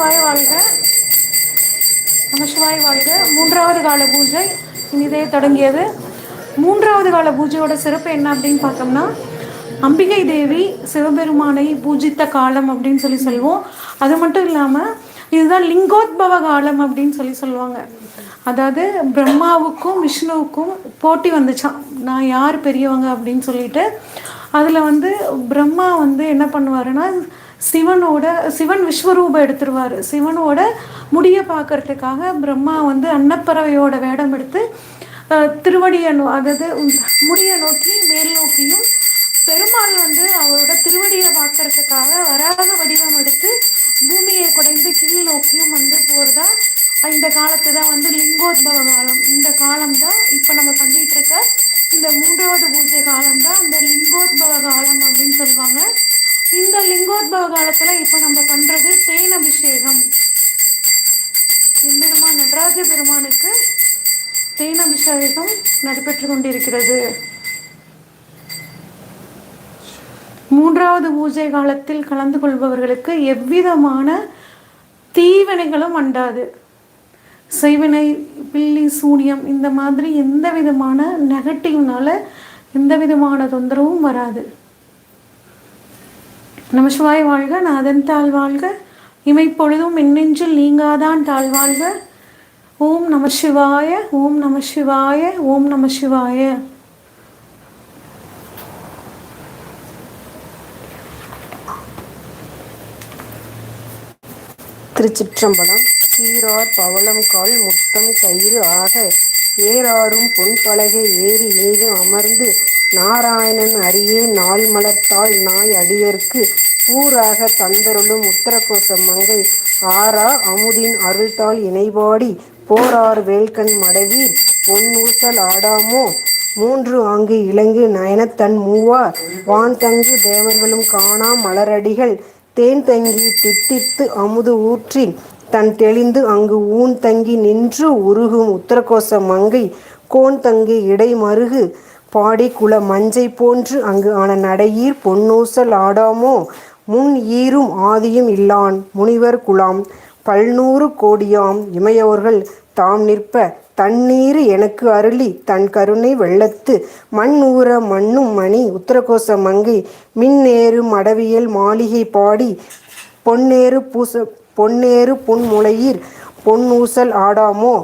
நமசிவாய வாழ்க. நமசிவாய வாழ்க. மூன்றாவது கால பூஜை இனிதே தொடங்கியது. மூன்றாவது கால பூஜையோட சிறப்பு என்ன அப்படின்னு பார்த்தோம்னா அம்பிகை தேவி சிவபெருமானை பூஜித்த காலம் அப்படின்னு சொல்லி சொல்லுவோம். அது மட்டும் இல்லாமல் இதுதான் லிங்கோத்பவ காலம் அப்படின்னு சொல்லி சொல்லுவாங்க. அதாவது பிரம்மாவுக்கும் விஷ்ணுவுக்கும் போட்டி வந்துச்சான் நான் யார் பெரியவங்க அப்படின்னு சொல்லிட்டு அதில் வந்து பிரம்மா வந்து என்ன பண்ணுவாருன்னா சிவனோட சிவன் விஸ்வரூபம் எடுத்துருவார். சிவனோட முடியை பார்க்கறதுக்காக பிரம்மா வந்து அன்னப்பறவையோட வேடம் எடுத்து திருவடியை நோ அதாவது முடியை நோக்கி மேல் நோக்கியும் பெருமாள் வந்து காலத்துல இப்போ நம்ம பண்றது தேன் அபிஷேகம். எம்பெருமான் நடராஜ பெருமானுக்கு தேன் அபிஷேகம் நடைபெற்று கொண்டிருக்கிறது. மூன்றாவது பூஜை காலத்தில் கலந்து கொள்பவர்களுக்கு எவ்விதமான தீவினைகளும் அண்டாது. செய்வினை பில்லி சூனியம் இந்த மாதிரி எந்த விதமான நெகட்டிவ்னால எந்த விதமான தொந்தரவும் வராது. நமசிவாய் வாழ்க நாதன் தாழ் வாழ்க. இமைப்பொழுதும் மின்னெஞ்சில் நீங்காதான் தாழ் வாழ்க. ஓம் நம சிவாய ஓம் நம சிவாய ஓம் நம சிவாய திருச்சிற்றம்பலம் சீரார் பவளம் கால் முத்தம் கயிறு ஆக ஏறாரும் பொன் பலகை ஏறி இனிது அமர்ந்து நாராயணன் அரியே நாள் மலர்த்தாள் நாய் அடியர்க்கு ஊராக தந்தருளும் உத்தரகோச மங்கை ஆரா அமுதின் அருள்தாள் இணைபாடி போரார் வேல்கண் மடவீர் பொன்னூசல் ஆடாமோ? மூன்று ஆங்கு இலங்கு நயனத்தன் மூவா வான் தங்கு தேவர்களும் காணா மலரடிகள். தேன் தங்கி தித்தித்து அமுது ஊற்றி தன் தெளிந்து அங்கு ஊன் தங்கி நின்று உருகும் உத்தரகோச மங்கை. கோன் தங்கி இடை மருகு. பாடி குல மஞ்சை போன்று அங்கு ஆன நடையீர் பொன்னூசல் ஆடாமோ? முன் ஈரும் ஆதியும் இல்லான் முனிவர் குலாம். பல்நூறு கோடியாம் இமையோர்கள் தாம் நிற்ப தண்ணீர் எனக்கு அருளி தன் கருணை வெள்ளத்து. மண் ஊற மண்ணும் மணி உத்தரகோச மங்கை. மின்னேறு மடவியல் மாளிகை பாடி பொன்னேறு பூச பொன்னேறு பொன்முளையீர் பொன்னூசல் ஆடாமோ?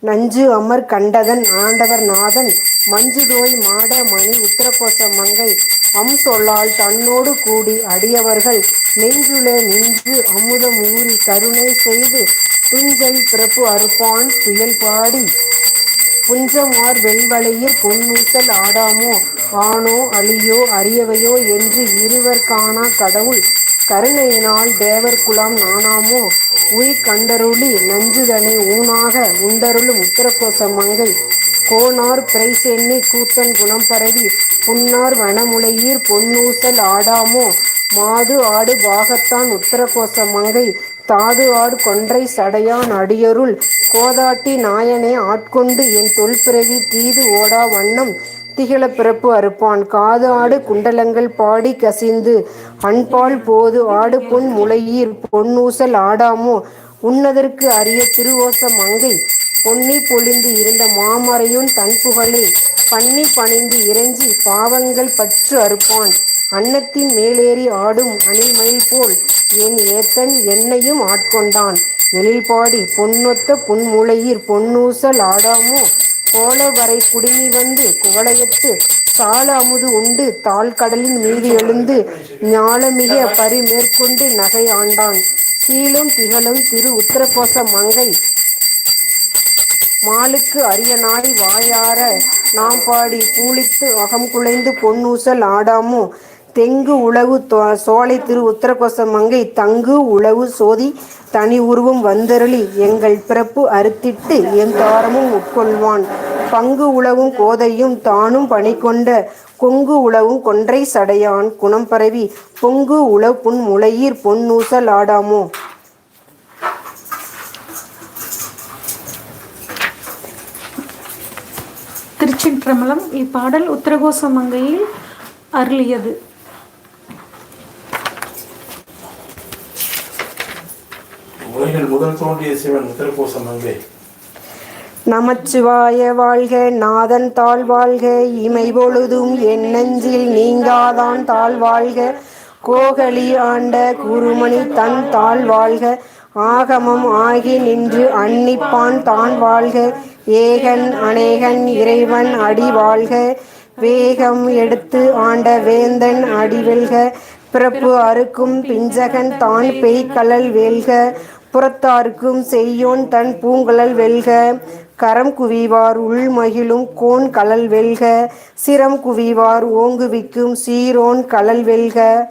நஞ்சு அமர் கண்டதன் ஆண்டவர் நாதன் மஞ்சுதோய் மாட மணி உத்தரகோச மங்கை. அம் சொல்லால் தன்னோடு கூடி அடியவர்கள் நெஞ்சுல நின்று அமுதம் ஊறி கருணை செய்து துஞ்சல் பிறப்பு அறுப்பான் புயல் பாடி. புஞ்சமார் வெள்வளையில் பொன்னூசல் ஆடாமோ ஆணோ அழியோ அரியவையோ என்று இருவர் காணா கடவுள் கருணையினால் தேவர் குலாம் நானாமோ உயிர் கண்டருளி நஞ்சுதனை ஊனாக உண்டருளும் உத்தரகோச மங்கை. கோனார் பிரைஸ் எண்ணி கூத்தன் குணம் பரவி புன்னார் வனமுலையீர் பொன்னூசல் ஆடாமோ? மாது ஆடு பாகத்தான் உத்தரகோச மங்கை தாது ஆடு கொன்றை சடையான் அடியருள். கோதாட்டி நாயனை ஆட்கொண்டு என் தொல்பிறவி தீது ஓடா வண்ணம். திகழ பிறப்பு அறுப்பான் காது ஆடு குண்டலங்கள் பாடி கசிந்து. அன்பால் போது ஆடு பொன் முளையீர் பொன்னூசல் ஆடாமோ? உன்னதற்கு அரிய திருவோச மங்கை பொன்னி பொழிந்து இருந்த மாமறையுன் தன் புகழே பண்ணி பணிந்து இறைஞ்சி பாவங்கள் பற்று அறுப்பான். அன்னத்தின் மேலேறி ஆடும் அணில்மயில் போல் என் ஏத்தன் என்னையும் ஆட்கொண்டான். எழில்பாடி பொன்னொத்த புன்முளையீர் பொன்னூசல் ஆடாமோ? கோலவரை குடுமி வந்து குவளையத்து சால அமுது உண்டு தாழ்கடலின் மீது எழுந்து ஞாலமிக பரி மேற்கொண்டு நகை ஆண்டான். சீலும் திகழும் திரு உத்தரகோச மங்கை மாலுக்கு அரியனாய் வாயார நாம் பாடி பூளித்து அகம் குலைந்து பொன்னூசல் ஆடாமோ? தெங்கு உழவு சோலை திரு உத்தரகோச மங்கை தங்கு உழவு சோதி தனி உருவம் வந்தருளி எங்கள் பிறப்பு அறுத்திட்டு என் தாரமும் உட்கொள்வான். பங்கு உழவும் கோதையும் தானும் பணிகொண்ட கொங்கு உழவும் கொன்றை சடையான் குணம் பரவி பொங்கு உழவு புன் முளையீர் பொன்னூசல் ஆடாமோ? திருச்சிற்றம்பலம் இப்பாடல் உத்தரகோச மங்கையில் அருளியது. உலகில் முதல் தோன்றிய சிவன் திருப்பூசம் அங்கே நமச்சிவாய வாழ்க நாதன் தாழ் வாழ்க இமை பொழுதும் என் நெஞ்சில் நீங்காதான் தாழ் வாழ்க. கோகலி ஆண்ட குருமணி தன் தாழ் வாழ்க. ஆகமம் ஆகி நின்று அன்னிப்பான் தான் வாழ்க. ஏகன் அநேகன் இறைவன் அடி வாழ்க. வேகம் எடுத்து ஆண்ட வேந்தன் அடி வெல்க. பிறப்பு அறுக்கும் பிஞ்சகன் தான் பெய்கலல் வெல்க. புறத்தார்க்கும் செய்யோன் தன் பூங்கலல் வெல்க. கரம் குவிவார் உள்மகிழும் கோன் கலல் வெல்க. சிரம் குவிவார் ஓங்குவிக்கும் சீரோன் கலல் வெல்க.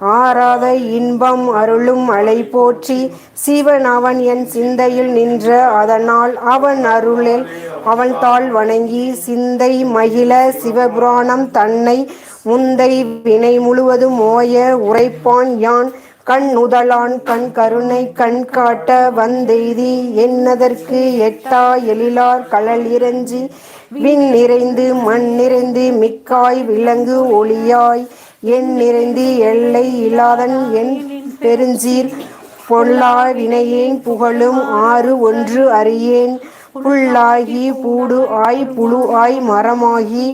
ஆராத இன்பம் அருளும் அலை போற்றி சிவன் அவன் என் சிந்தையில் நின்ற அதனால் அவன் அருளில் அவன் தாள் வணங்கி சிந்தை மகிழ சிவபுராணம் தன்னை முந்தை வினை முழுவதும் ஓய உரைப்பான் யான். கண் உதலான் கண் கருணை கண் காட்ட வந்தெய்தி என்னதற்கு எட்டா எழிலார் கழல் இறஞ்சி. விண் நிறைந்து மண் நிறைந்து மிக்காய் விலங்கு ஒளியாய். என் நிறைந்து எல்லை இல்லாதன் என் பெருஞ்சீர் பொல்லா வினையேன் புகழும் ஆறு ஒன்று அறியேன். புல்லாகி பூடு ஆய் புழு ஆய் மரமாகி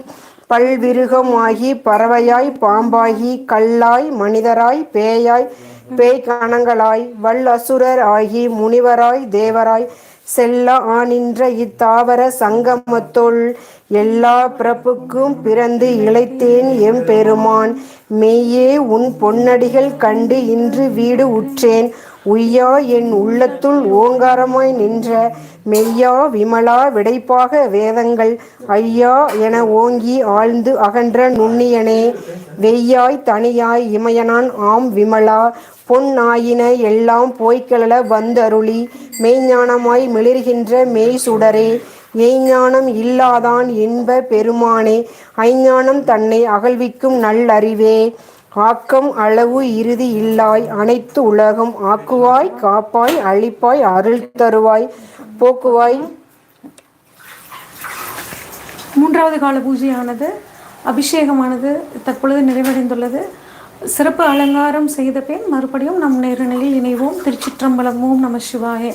பல்விருகமாகி பறவையாய் பாம்பாகி கல்லாய் மனிதராய் பேயாய் பேய்கணங்களாய் வல்லசுரர் ஆகி முனிவராய் தேவராய் செல்ல ஆனின்ற இத்தாவர சங்கமத்துள் எல்லா பிறப்புக்கும் பிறந்து இழைத்தேன் எம் பெருமான் மெய்யே உன் பொன்னடிகள் கண்டு இன்று வீடு உற்றேன். உய்யா என் உள்ளத்துள் ஓங்காரமாய் நின்ற மெய்யா விமலா விடைப்பாக வேதங்கள். ஐயா என ஓங்கி ஆழ்ந்து அகன்ற நுண்ணியனே வெய்யாய் தனியாய் இமயனான் ஆம் விமலா. பொன் ஆயின எல்லாம் போய்க்கிழல வந்தருளி. மெய்ஞானமாய் மிளிர்கின்ற மெய் சுடரே எய்ஞானம் இல்லாதான் இன்ப பெருமானே. ஐஞானம் தன்னை அகழ்விக்கும் நல்லறிவே. ஆக்கம் அளவு இறுதி இல்லாய் அனைத்து உலகம் ஆக்குவாய் காப்பாய் அழிப்பாய் அருள் தருவாய் போக்குவாய். மூன்றாவது கால பூஜையானது அபிஷேகமானது தற்பொழுது நிறைவடைந்துள்ளது. சிறப்பு அலங்காரம் செய்த பின் மறுபடியும் நம் நேரணியில் இணைவோம். திருச்சிற்றம்பலம் ஓம் நம சிவாயே.